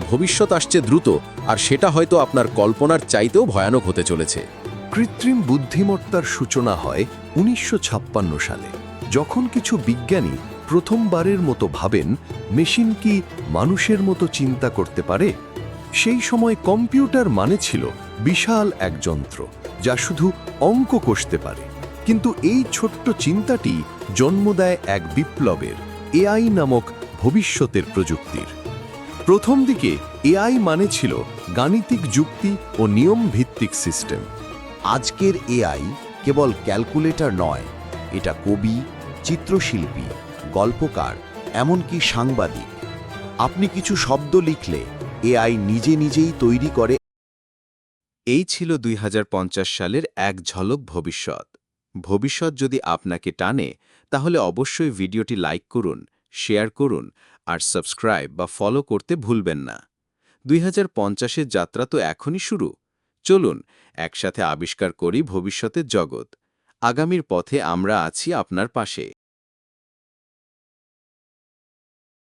ভবিষ্যৎ আসছে দ্রুত, আর সেটা হয়তো আপনার কল্পনার চাইতেও ভয়ানক হতে চলেছে। কৃত্রিম বুদ্ধিমত্তার সূচনা হয় উনিশশো ছাপ্পান্ন সালে। যখন কিছু বিজ্ঞানী প্রথমবারের মতো ভাবেন, মেশিন কি মানুষের মতো চিন্তা করতে পারে? সেই সময় কম্পিউটার মানে ছিল বিশাল এক যন্ত্র, যা শুধু অঙ্ক কষতে পারে। কিন্তু এই ছোট্ট চিন্তাটি জন্ম দেয় এক বিপ্লবের, এআই নামক ভবিষ্যতের প্রযুক্তির। প্রথম দিকে এআই মানে ছিল গাণিতিক যুক্তি ও নিয়ম ভিত্তিক সিস্টেম। আজকের এআই কেবল ক্যালকুলেটর নয়, এটা কবি, চিত্রশিল্পী, গল্পকার, এমনকি সাংবাদিক। আপনি কিছু শব্দ লিখলে এআই নিজে নিজেই তৈরি করে। এই ছিল দুই হাজার পঞ্চাশ সালের এক ঝলক ভবিষ্যৎ। ভবিষ্যৎ যদি আপনাকে টানে, তাহলে অবশ্যই ভিডিওটি লাইক করুন শেয়ার করুন আর সাবস্ক্রাইব বা ফলো করতে ভুলবেন না। দুই হাজার যাত্রা তো এখনই শুরু। চলুন একসাথে আবিষ্কার করি ভবিষ্যতের জগৎ। আগামীর পথে আমরা আছি আপনার পাশে।